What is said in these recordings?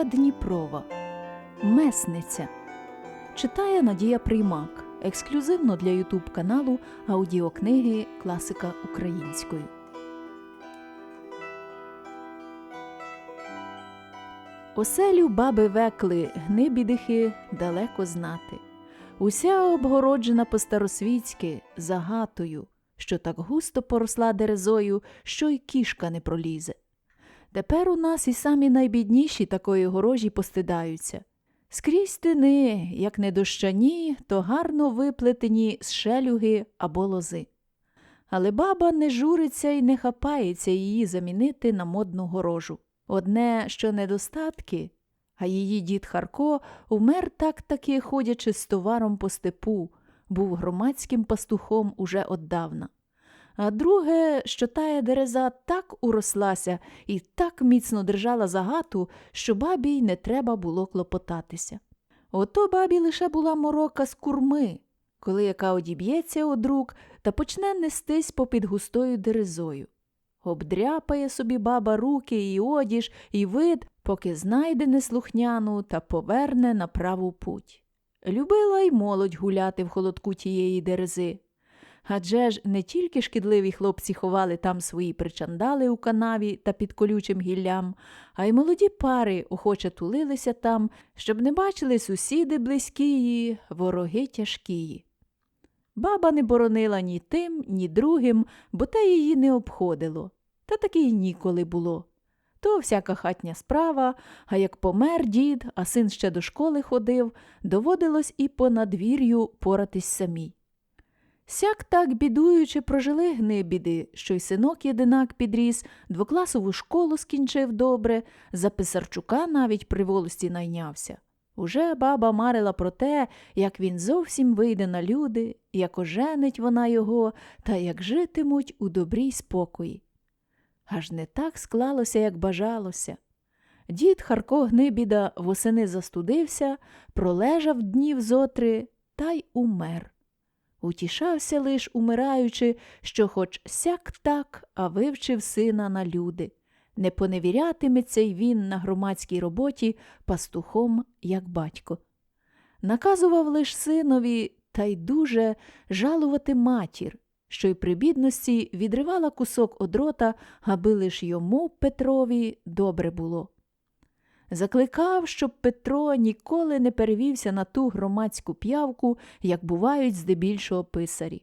Чайка Дніпрова. Месниця. Читає Надія Приймак. Ексклюзивно для Ютуб каналу аудіокниги Класика української. Оселю баби векли гнибідихи далеко знати. Уся обгороджена по-старосвітськи загатою, що так густо поросла дерезою, що й кішка не пролізе. Тепер у нас і самі найбідніші такої горожі постидаються. Скрізь тини, як не дощані, то гарно виплетені з шелюги або лози. Але баба не журиться і не хапається її замінити на модну горожу. Одне, що недостатки, а її дід Харко умер так таки ходячи з товаром по степу, був громадським пастухом уже отдавна. А друге, що тая дереза так урослася і так міцно держала загату, що бабі й не треба було клопотатися. Ото бабі лише була морока з курми, коли яка одіб'ється од рук та почне нестись попід густою дерезою. Обдряпає собі баба руки і одіж, і вид, поки знайде неслухняну та поверне на праву путь. Любила й молодь гуляти в холодку тієї дерези. Адже ж не тільки шкідливі хлопці ховали там свої причандали у канаві та під колючим гіллям, а й молоді пари охоче тулилися там, щоб не бачили сусіди близькії, вороги тяжкії. Баба не боронила ні тим, ні другим, бо те її не обходило. Та таки й ніколи було. То всяка хатня справа, а як помер дід, а син ще до школи ходив, доводилось і по надвір'ю поратись самій. Сяк так бідуючи прожили гнибіди, що й синок єдинак підріс, двокласову школу скінчив добре, за Писарчука навіть при волості найнявся. Уже баба марила про те, як він зовсім вийде на люди, як оженить вона його, та як житимуть у добрій спокої. Аж не так склалося, як бажалося. Дід Харко Гнибіда восени застудився, пролежав днів зотри та й умер. Утішався лиш, умираючи, що хоч сяк так, а вивчив сина на люди. Не поневірятиметься й він на громадській роботі пастухом, як батько. Наказував лиш синові та й дуже жалувати матір, що й при бідності відривала кусок одрота, аби лиш йому, Петрові, добре було. Закликав, щоб Петро ніколи не перевівся на ту громадську п'явку, як бувають здебільшого писарі.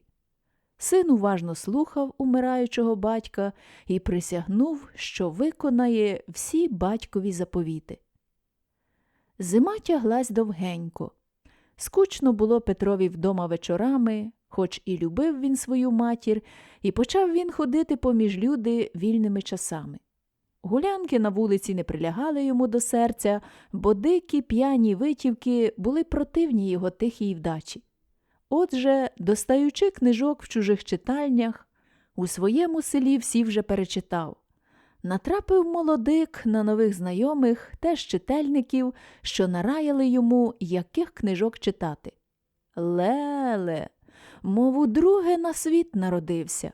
Син уважно слухав умираючого батька і присягнув, що виконає всі батькові заповіти. Зима тяглась довгенько. Скучно було Петрові вдома вечорами, хоч і любив він свою матір, і почав він ходити поміж люди вільними часами. Гулянки на вулиці не прилягали йому до серця, бо дикі п'яні витівки були противні його тихій вдачі. Отже, достаючи книжок в чужих читальнях, у своєму селі всі вже перечитав. Натрапив молодик на нових знайомих, теж читальників, що нараяли йому, яких книжок читати. Леле, мов удруге на світ народився.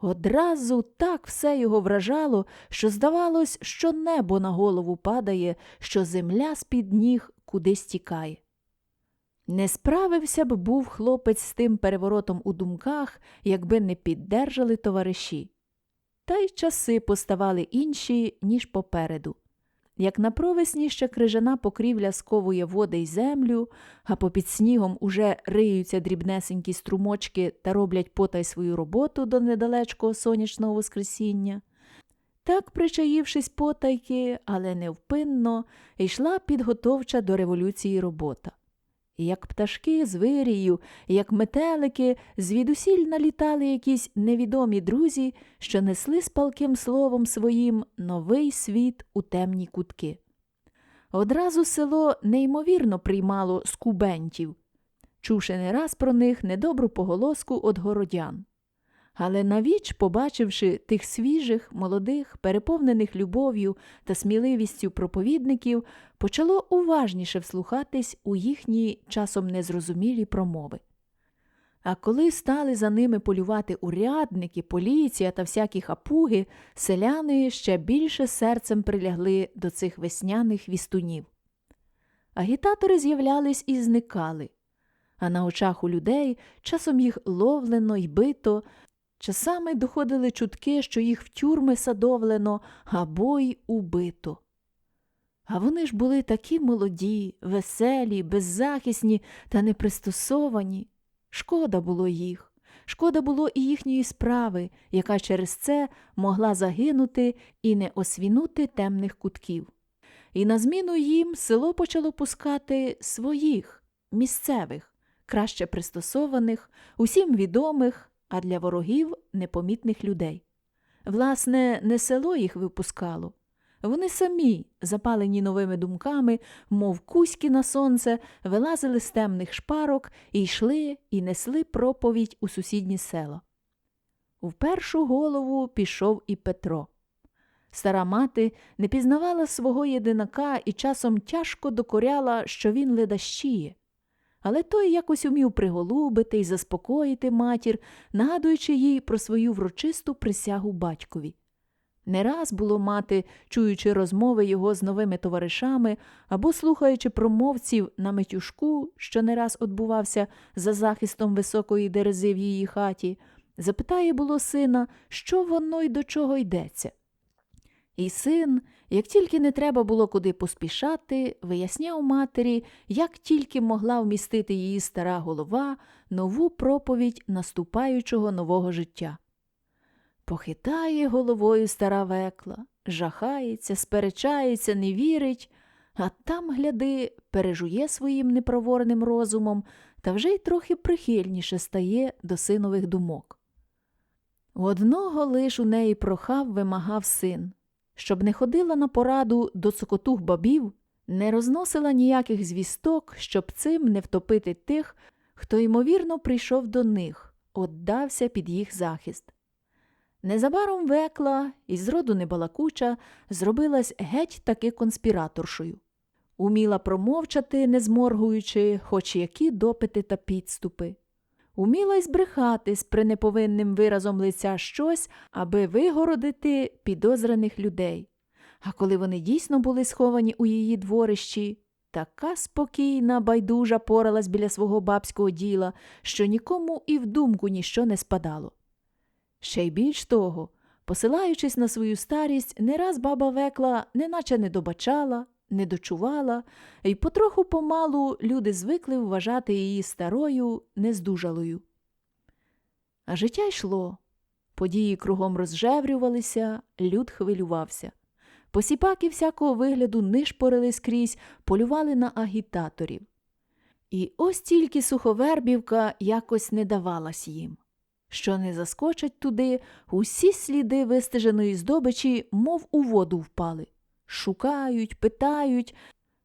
Одразу так все його вражало, що здавалось, що небо на голову падає, що земля з-під ніг кудись тікає. Не справився б був хлопець з тим переворотом у думках, якби не піддержали товариші. Та й часи поставали інші, ніж попереду. Як на провесні ще крижана покрівля сковує води й землю, а попід снігом уже риються дрібнесенькі струмочки та роблять потай свою роботу до недалечкого сонячного воскресіння. Так, причаївшись потайки, але невпинно, йшла підготовча до революції робота. Як пташки з вирію, як метелики, звідусіль налітали якісь невідомі друзі, що несли з палким словом своїм новий світ у темні кутки. Одразу село неймовірно приймало скубентів, чувши не раз про них недобру поголоску од городян. Але навіч, побачивши тих свіжих, молодих, переповнених любов'ю та сміливістю проповідників, почало уважніше вслухатись у їхні часом незрозумілі промови. А коли стали за ними полювати урядники, поліція та всякі хапуги, селяни ще більше серцем прилягли до цих весняних вістунів. Агітатори з'являлись і зникали, а на очах у людей часом їх ловлено й бито, часами доходили чутки, що їх в тюрми садовлено або й убито. А вони ж були такі молоді, веселі, беззахисні та непристосовані. Шкода було їх, шкода було і їхньої справи, яка через це могла загинути і не освінути темних кутків. І на зміну їм село почало пускати своїх, місцевих, краще пристосованих, усім відомих, а для ворогів непомітних людей. Власне, не село їх випускало. Вони самі, запалені новими думками, мов кузьки на сонце, вилазили з темних шпарок і йшли і несли проповідь у сусідні села. В першу голову пішов і Петро. Стара мати не пізнавала свого єдинака і часом тяжко докоряла, що він ледащіє. Але той якось умів приголубити і заспокоїти матір, нагадуючи їй про свою врочисту присягу батькові. Не раз було мати, чуючи розмови його з новими товаришами або слухаючи промовців на метюшку, що не раз отбувався за захистом високої дерези в її хаті, запитає було сина, що воно й до чого йдеться. І син, як тільки не треба було куди поспішати, виясняв матері, як тільки могла вмістити її стара голова нову проповідь наступаючого нового життя. Похитає головою стара векла, жахається, сперечається, не вірить, а там, гляди, пережує своїм непроворним розумом та вже й трохи прихильніше стає до синових думок. Одного лиш у неї прохав вимагав син, щоб не ходила на пораду до цокотух бабів, не розносила ніяких звісток, щоб цим не втопити тих, хто ймовірно прийшов до них, отдався під їх захист. Незабаром векла, і зроду небалакуча, зробилась геть таки конспіраторшою. Уміла промовчати, не зморгуючи, хоч які допити та підступи. Уміла й збрехати з пренеповинним виразом лиця щось, аби вигородити підозраних людей. А коли вони дійсно були сховані у її дворищі, така спокійна, байдужа поралась біля свого бабського діла, що нікому і в думку ніщо не спадало. Ще й більш того, посилаючись на свою старість, не раз баба векла неначе не добачала, не дочувала, і потроху помалу люди звикли вважати її старою, нездужалою. А життя йшло. Події кругом розжеврювалися, люд хвилювався. Посіпаки всякого вигляду нишпорили скрізь, полювали на агітаторів. І ось тільки суховербівка якось не давалась їм. Що не заскочать туди, усі сліди вистеженої здобичі, мов у воду впали. Шукають, питають,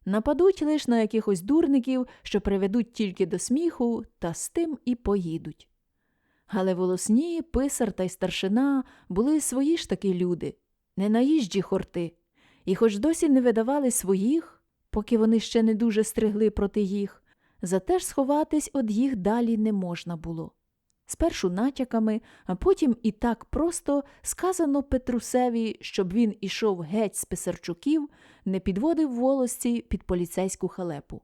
нападуть лиш на якихось дурників, що приведуть тільки до сміху, та з тим і поїдуть. Але волосні, писар та й старшина були свої ж таки люди, не наїжджі хорти, і хоч досі не видавали своїх, поки вони ще не дуже стригли проти їх, зате ж сховатись од їх далі не можна було. Спершу натяками, а потім і так просто сказано Петрусеві, щоб він ішов геть з писарчуків, не підводив волості під поліцейську халепу.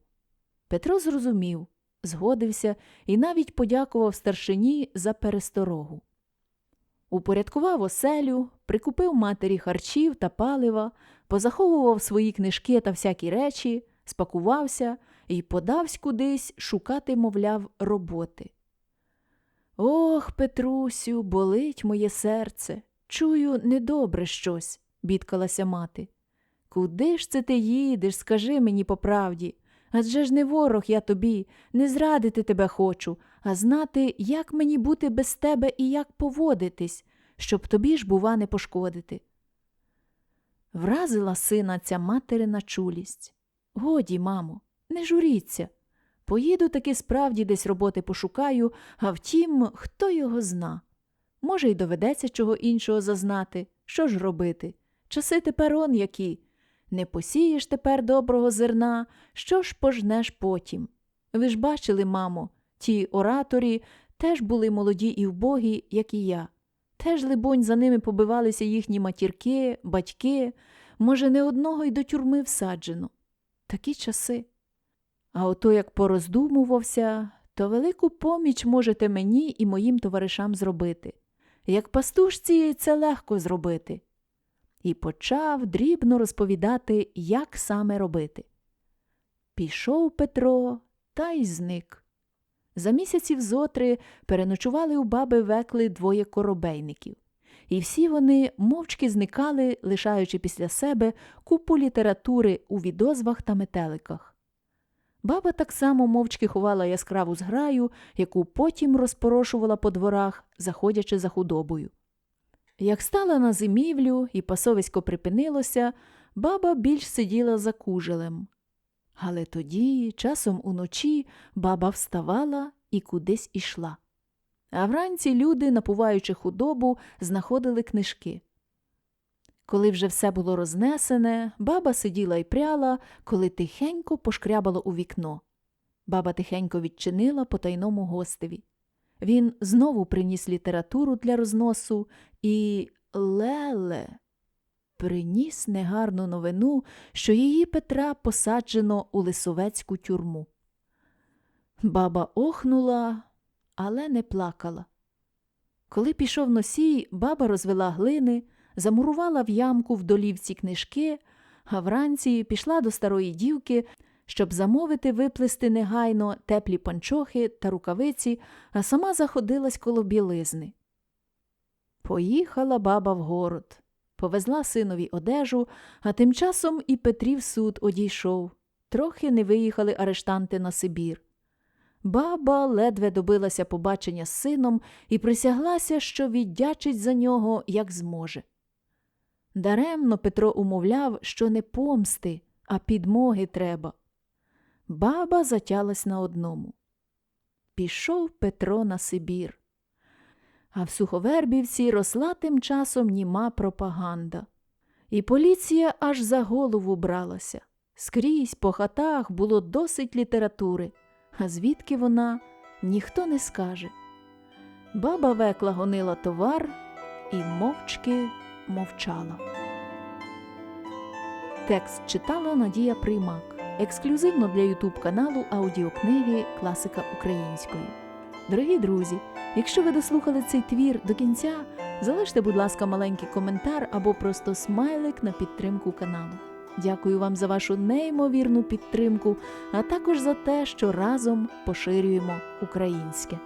Петро зрозумів, згодився і навіть подякував старшині за пересторогу. Упорядкував оселю, прикупив матері харчів та палива, позаховував свої книжки та всякі речі, спакувався і подавсь кудись шукати, мовляв, роботи. Ох, Петрусю, болить моє серце. Чую, недобре щось, бідкалася мати. Куди ж це ти їдеш, скажи мені по правді? Адже ж не ворог я тобі, не зрадити тебе хочу, а знати, як мені бути без тебе і як поводитись, щоб тобі ж, бува, не пошкодити. Вразила сина ця материна чулість. Годі, мамо, не журіться. Поїду таки справді десь роботи пошукаю, а втім, хто його зна. Може, й доведеться чого іншого зазнати. Що ж робити? Часи тепер он які. Не посієш тепер доброго зерна, що ж пожнеш потім? Ви ж бачили, мамо, ті ораторі теж були молоді і вбогі, як і я. Теж, либонь, за ними побивалися їхні матірки, батьки, може, не одного й до тюрми всаджено. Такі часи. А ото як пороздумувався, то велику поміч можете мені і моїм товаришам зробити. Як пастушці це легко зробити. І почав дрібно розповідати, як саме робити. Пішов Петро та й зник. За місяців зотри переночували у баби векли двоє коробейників, і всі вони мовчки зникали, лишаючи після себе купу літератури у відозвах та метеликах. Баба так само мовчки ховала яскраву зграю, яку потім розпорошувала по дворах, заходячи за худобою. Як стала на зимівлю і пасовисько припинилося, баба більш сиділа за кужелем. Але тоді, часом уночі, баба вставала і кудись ішла. А вранці люди, напуваючи худобу, знаходили книжки. Коли вже все було рознесене, баба сиділа й пряла, коли тихенько пошкрябало у вікно. Баба тихенько відчинила потайному гостеві. Він знову приніс літературу для розносу і леле приніс негарну новину, що її Петра посаджено у лисовецьку тюрму. Баба охнула, але не плакала. Коли пішов носій, баба розвела глини, замурувала в ямку в долівці книжки, а вранці пішла до старої дівки, щоб замовити виплести негайно теплі панчохи та рукавиці, а сама заходилась коло білизни. Поїхала баба в город, повезла синові одежу, а тим часом і Петрів суд одійшов. Трохи не виїхали арештанти на Сибір. Баба ледве добилася побачення з сином і присяглася, що віддячить за нього, як зможе. Даремно Петро умовляв, що не помсти, а підмоги треба. Баба затялась на одному. Пішов Петро на Сибір. А в Суховербівці росла тим часом німа пропаганда. І поліція аж за голову бралася. Скрізь по хатах було досить літератури, а звідки вона ніхто не скаже. Баба векла гонила товар і мовчки мовчала. Текст читала Надія Приймак. Ексклюзивно для Ютуб каналу аудіокниги Класика української. Дорогі друзі, якщо ви дослухали цей твір до кінця, залиште, будь ласка, маленький коментар або просто смайлик на підтримку каналу. Дякую вам за вашу неймовірну підтримку, а також за те, що разом поширюємо українське.